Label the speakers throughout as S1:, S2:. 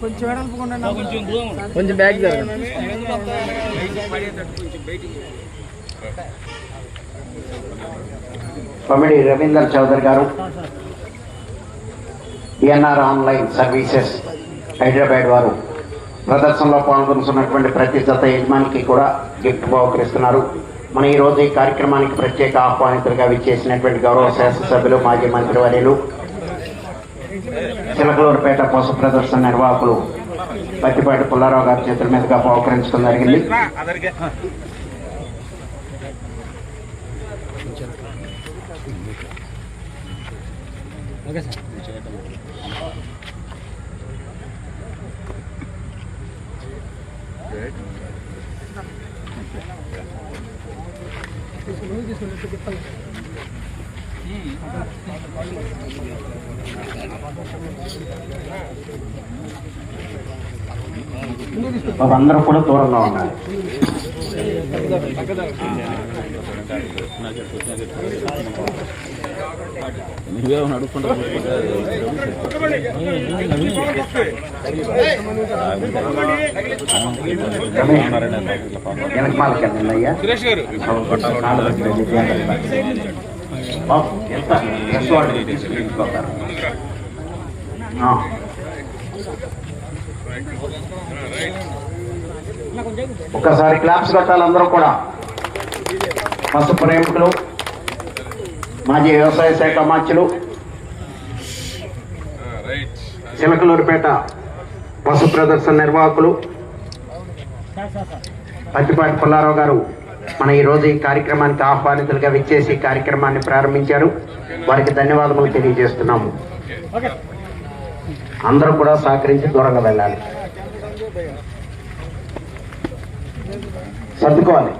S1: కొంచెం వెడల్పుకుండా
S2: కొంచెం బ్యాక్ జరగండి
S3: రవీందర్ చౌదరి గారు ఎన్ఆర్ ఆన్లైన్ సర్వీసెస్ హైదరాబాద్ వారు ప్రదర్శనలో పాల్గొంటున్నటువంటి ప్రతి జత యజమానికి కూడా గిఫ్ట్ బహుకరిస్తున్నారు. మన ఈరోజు ఈ కార్యక్రమానికి ప్రత్యేక ఆహ్వానితులుగా విచ్చేసినటువంటి గౌరవ శాసనసభ్యులు మాజీ మంత్రివర్యులు చిలకలూరుపేట పశు ప్రదర్శన నిర్వాహకులు పత్తిపాటి పుల్లారావు గారి చేతుల మీదుగా బహుకరించడం జరిగింది. అందరూ కూడా దూరంగా ఉన్నారు.
S2: నువ్వే
S3: ఎంత డ్రెస్ వాళ్ళు తీసుకెళ్ళిపోతారు. ఒక్కసారి క్లాప్స్ కట్టాలి అందరూ కూడా ఫస్ట్ ప్రేమికులు మాజీ వ్యవసాయ శాఖ మంత్రులు చిలకలూరుపేట పశు ప్రదర్శన నిర్వాహకులు. పత్తిపాటి పుల్లారావు గారు మన ఈ రోజు ఈ కార్యక్రమానికి ఆహ్వానితులుగా విచ్చేసి కార్యక్రమాన్ని ప్రారంభించారు. వారికి ధన్యవాదములు తెలియజేస్తున్నాము. అందరూ కూడా సహకరించి దూరంగా వెళ్ళాలి. సర్దుకోవాలి.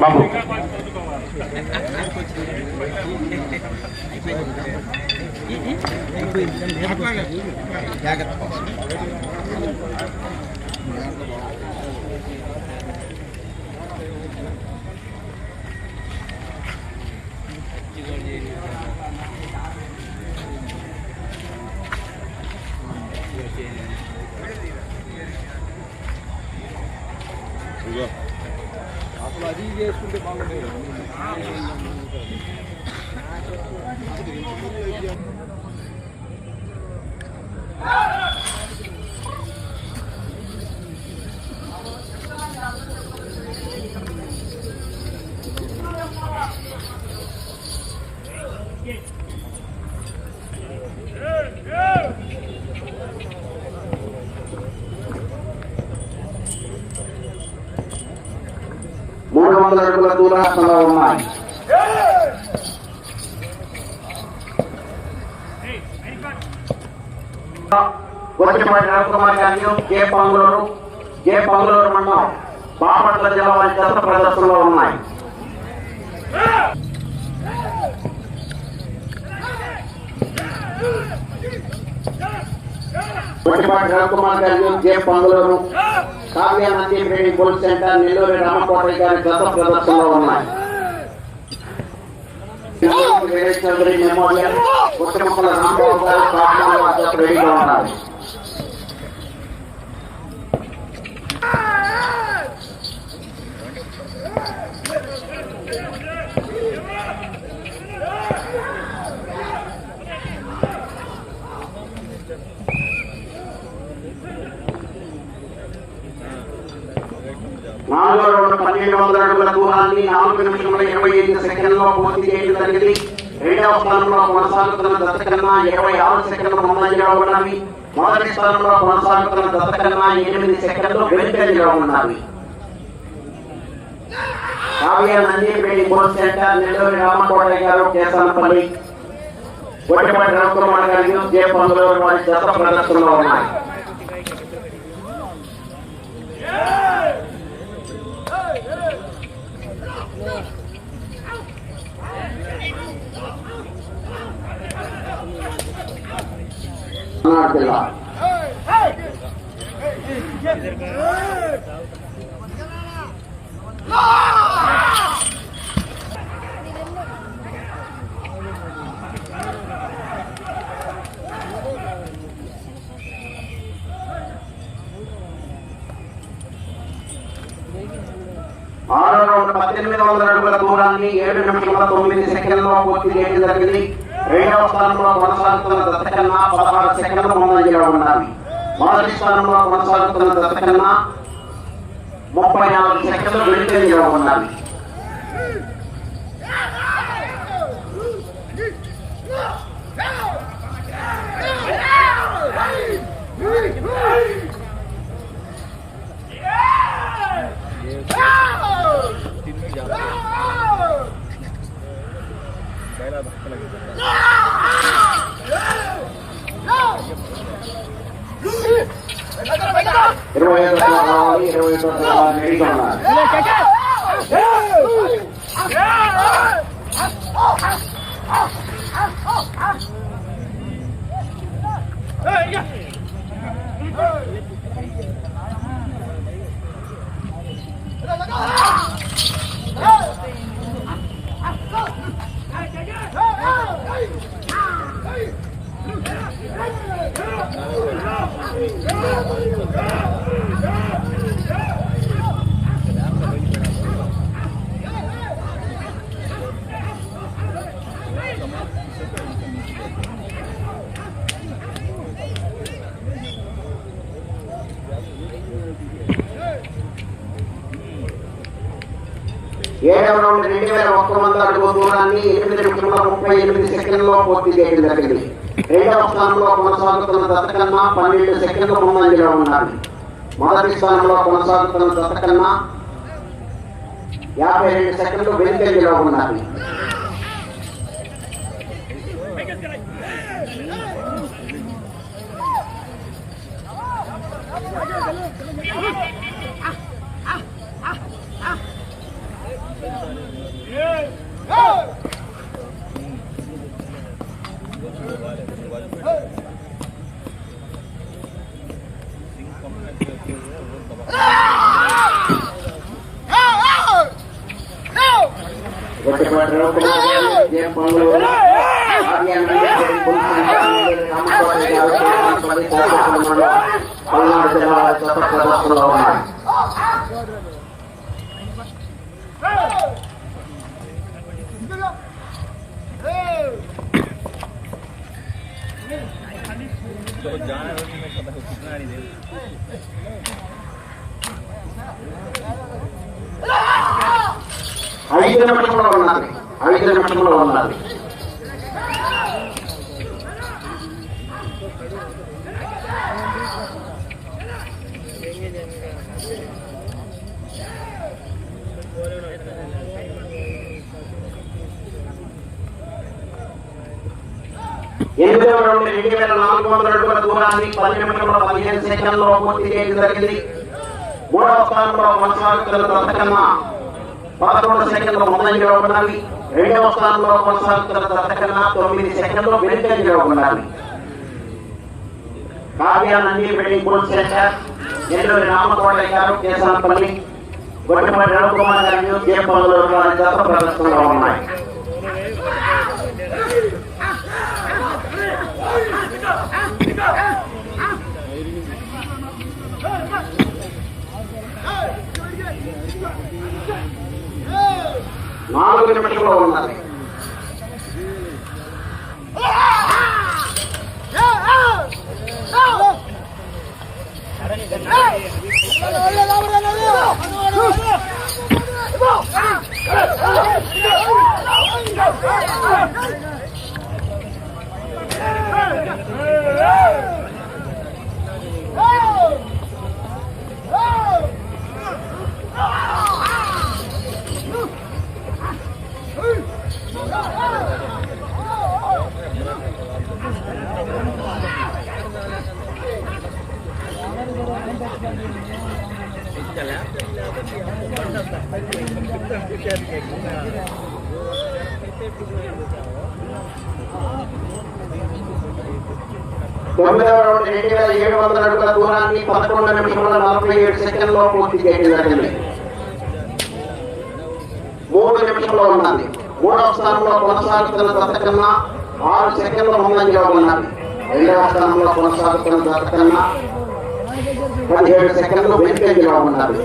S3: బాబు మూడు వందల అడుగుల దూరాసంలో ఉన్నాయి గొట్టిపాటి రవికుమార్ గారు కే పొంగులూరు కే పొంగులూరు మండలం? బాపట్ల జిల్లా వారి జత ప్రదర్శనలో ఉన్నాయి. గొట్టిపాటి రవికుమార్ గారు కే Panguluru Kavya Nandi training police centre Nellore Ramakota గారి జత ప్రదర్శనలో ఉన్నాయి. మెమోరియల్ పుట్టమక్కల రాంబాబు గారు ఉన్నారు నాలుగో రౌండ్ పన్నెండు వందల స్థానాన్ని నాలుగు నిమిషముల ఇరవై ఐదు సెకండ్లో పూర్తి చేయడం జరిగింది. రెండవ స్థానంలో కొనసాగుతున్న దశ కన్నా ఇరవై ఆరు సెకండ్లు ముందంజగా ఉన్నవి. మొదటి స్థానంలో కొనసాగుతున్న దశ కన్నా ఎనిమిది సెకండ్లు వెనుకంజగా ఉన్నవి. కావ్య నందిపేడి పోస్ట్ సెంటర్ నెల్లూరు రామకోట గారు కేసానపల్లి కొట్టిపాటి రామకుమార్ గారు జే పందులు వారి దశ ప్రదర్శనలో ఉన్నాయి. పల్నాడు జిల్లా ఆరో పద్దెనిమిది వందల అడుగుల దూరాన్ని ఏడు నిమిషముల తొమ్మిది సెకండ్లో పూర్తి చేయడం జరిగింది. రెండవ స్థానంలో కొనసాగుతున్న దత్త కన్నా పదహారు సెకండ్ల ముందంజలో ఉండాలి. మొదటి స్థానంలో కొనసాగుతున్న దత్త కన్నా ముప్పై నాలుగు సెకండ్లు వెనుకంజలో ఉండాలి. ఇరవై ఐదు రావాలి ఇరవై ఐదు రావాలి రెడీగా ఉన్నారు ఏడవ రౌండ్ రెండు వేల ఒక్క వంద అడుగు దూరాన్ని ఎనిమిది నిమిషముల ముప్పై ఎనిమిది సెకండ్లో పూర్తి చేయడం జరిగింది. రెండవ స్థానంలో కొనసాగుతున్న దత్త కన్నా పన్నెండు సెకండ్ల ముందంజలో ఉన్నారు. మొదటి స్థానంలో కొనసాగుతున్న దత్త కన్నా యాభై రెండు సెకండ్లు వెనుకంజలో ఉన్నారు. పల్నాడు జిల్లా చెత్త ప్రదర్శనలో ఉన్నాయి ఐదు నిమిషంలో ఉన్నది ఐదు నిమిషంలో ఉన్నది ఎనిమిదవ రౌండ్ రెండు వేల నాలుగు వందల అడుగుల దూరాన్ని పది నిమిషంలో పదిహేను సెకండ్లో పూర్తి చేయడం జరిగింది మూడవ స్థానంలో కొనసాగుతున్న దత్తకన్నా పదకొండు సెకండ్ల ముందంజలో ఉండాలి రెండవ స్థానంలో కొనసాగుతున్న దత్తకన్నా తొమ్మిది సెకండ్లు వెనుకంజలో ఉండాలి. కావ్య నంది పూర్తి చేశారు. నెల్లూరి రామకోట గారు కేసనపల్లి గొడ్డపల్లి రవికుమార్ గారు దీపంలో గారి జత ప్రదర్శనలో ఉన్నాయి. నాలుగు నిమిషంలో ఉన్నది తొమ్మిదవ రౌండ్ రెండు వేల ఏడు వందల అడుగుల దూరాన్ని పదకొండు నిమిషముల నలభై ఏడు సెకండ్లో పూర్తి చేయడం జరిగింది మూడు నిమిషంలో ఉన్నది మూడవ స్థానంలో కొనసాగుతున్న జత కన్నా ఆరు సెకండ్ల ముందంజలో ఉన్నది రెండవ స్థానంలో కొనసాగుతున్న జత కన్నా పదిహేడు సెకండ్లు వెనుకంజలో ఉన్నది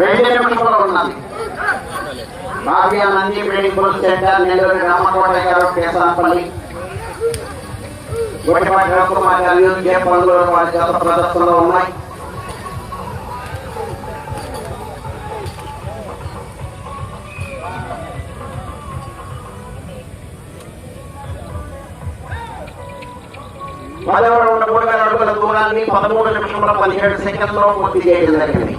S3: రెండు నిమిషంలో ఉన్నది భావ్య నంది మెడికల్ సెంటర్ నెల్లూరు గ్రామకోట గారు కేసానపల్లి గుడిపాటి రవికుమార్ గారు పనులు వారి ప్రదర్శనలో ఉన్నాయి. పదవ రౌండ్ మూడు వేల అడుగుల దూరాన్ని పదమూడు నిమిషంలో పదిహేడు సెకండ్లో పూర్తి చేయడం జరిగింది.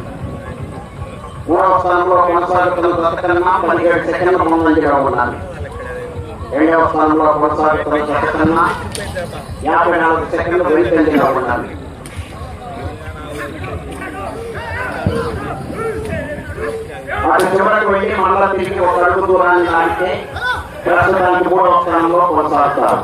S3: మూడవ స్థానంలో కొనసాగుతున్న జత కన్నా పదిహేడు సెకండ్ల ముందంజలో ఉండాలి. రెండవ స్థానంలో కొనసాగుతున్న జత కన్నా యాభై నాలుగు సెకండ్లు వెనుకంజలో ఉండాలి. అటు చివరకు వెళ్ళి మళ్ళా తిరిగి ఒక అడుగు దూరాన్ని దాటితే ప్రస్తుతానికి మూడవ స్థానంలో కొనసాగుతారు.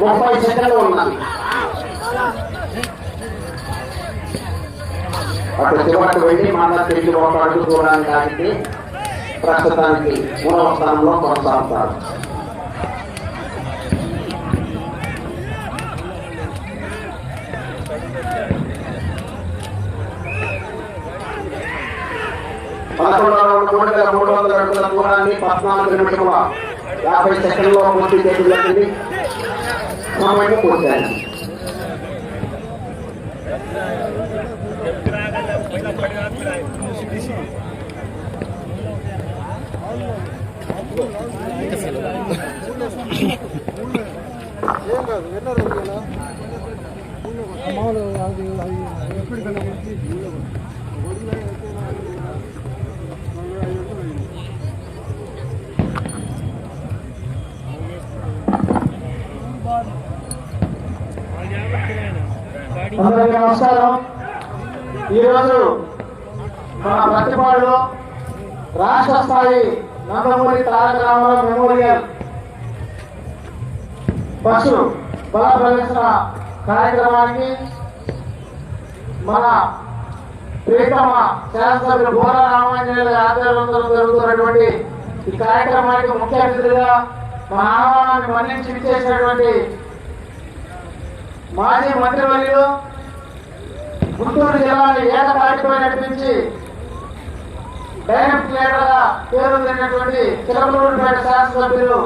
S3: ముప్పై సెకండ్లు ఉన్నది. అటు చివరికి వెళ్ళి మళ్ళా తిరిగి ఒక అడుగు చూడడానికి ప్రస్తుతానికి మూడవ స్థానంలో కొనసాగుతారు. పదకొండవ రౌండ్ మూడు వేల మూడు వందల అడుగుల దూరాన్ని పద్నాలుగు నిమిషముల. యాభై సెకండ్లో పూర్తి చేయడం జరిగింది సమయం పూర్తయింది
S1: మామూలు అది అది ఎప్పటికన్నా అందరికీ నమస్కారం. ఈరోజు మన ప్రతిపాడులో రాష్ట్ర స్థాయి నందమూరి తారక రామారావు మెమోరియల్ బస్సు బల ప్రదర్శన కార్యక్రమానికి మన ప్రియతమ శాసనసభ్యులు బోర రామాంజనేయుల ఆధ్వర్యంలో జరుగుతున్నటువంటి ఈ కార్యక్రమానికి ముఖ్య అతిథిగా మన ఆహ్వానాన్ని మన్నించి విచ్చేసినటువంటి మాజీ మంత్రివర్యులు గుంటూరు జిల్లాని ఏకతాటిపై నడిపించి డైరెక్ట్ లీడర్గా పేరు పొందినటువంటి చిలకలూరుపేట శాసనసభ్యులు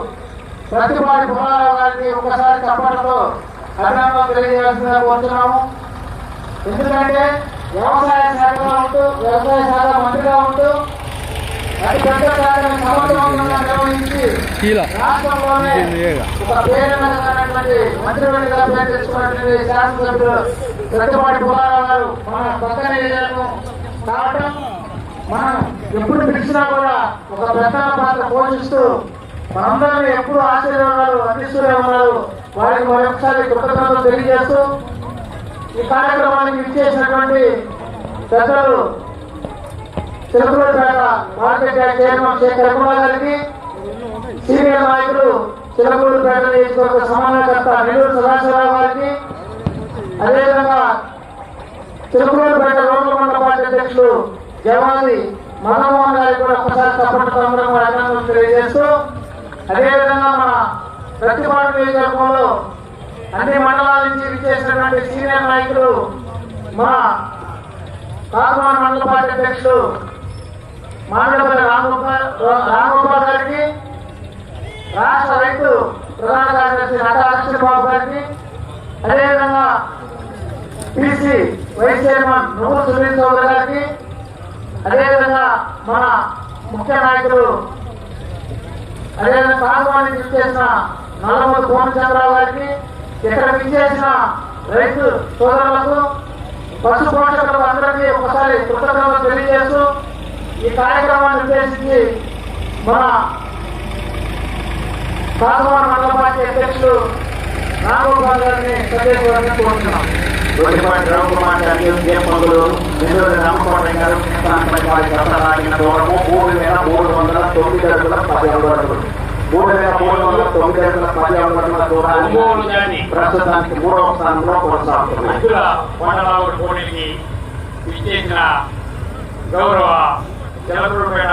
S1: ప్రతిపాటి పుల్లారావు గారికి ఒకసారి తప్పడంతో అభినందనలు తెలియజేయాల్సిందిగా కోరుతున్నాము. ఎందుకంటే వ్యవసాయ శాఖలో ఉంటూ వ్యవసాయ శాఖ మంత్రిగా ఉంటూ అతి పెద్ద కార్యక్రమం ప్రతిపాటి పుల్లారావు గారు మన కొత్త నియోజకవర్గం కావటం మనం ఎప్పుడు పిలిచినా కూడా ఒక ప్రధాన పాత్ర పోషిస్తూ మనందరూ ఎప్పుడు ఆశీర్వాదాలు అందిస్తూనే ఉన్నారు వారికి మరొకసారి కృతజ్ఞతలు తెలియజేస్తూ ఈ కార్యక్రమానికి విచ్చేసినటువంటి పెద్దలు Chilakaluripet market yard chairman Shekhar Kumar గారికి సీనియర్ నాయకులు చిలకూరుపేట నియోజకవర్గ సమానకర్త నెల్లూరు సదాశివరావు గారికి అదేవిధంగా చిలకలూరుపేట రోడ్ల మండల పార్టీ అధ్యక్షులు జవాది మదన్మోహన్ గారికి కూడా ఒకసారి తప్పకుండా అభినందనలు తెలియజేస్తూ అదేవిధంగా మన ప్రతిపాడు నియోజకవర్గంలో అన్ని మండలాల నుంచి విచ్చేసినటువంటి సీనియర్ నాయకులు మా కాకుమాన మండల పార్టీ అధ్యక్షులు మామిడిపల్లి రామగోపాల్ రామగోపాల్ గారికి రాష్ట్ర రైతు ప్రధాన కార్యదర్శి రాధాకృష్ణ బాబు గారికి అదేవిధంగా పిసి వైస్ చైర్మన్ నువ్వు సునీల్ చౌదరి గారికి అదేవిధంగా మన ముఖ్య నాయకులు అదేవిధంగా కాకుమాని చేసిన నల్లమూరి కోమచంద్రరావు గారికి ఇక్కడ విచ్చేసిన రైతు సోదరులకు పశు పోషకులకు అందరికీ ఒకసారి కృతజ్ఞతలు తెలియజేస్తూ ఈ కార్యక్రమాన్ని ఉద్దేశించి మన కాకుమాన మండల పార్టీ అధ్యక్షులు రాఘగోపాల్ గారిని సందేశం కోరుతున్నాం.
S3: గొడ్డిపాటి రవికుమార్ గారి ఉద్యమంలో నెల్లూరు రామకోటయ్య గారు దూరము మూడు వేల మూడు వందల తొమ్మిది అడుగుల పది అడుగులు. మూడు వేల మూడు వందల తొమ్మిది అడుగుల పది అడుగుల దూరాన్ని ప్రస్తుతానికి మూడవ స్థానంలో కొనసాగుతున్నాయి.
S4: మండలాల పోటీకి విచ్చేసిన గౌరవ జలపురపేట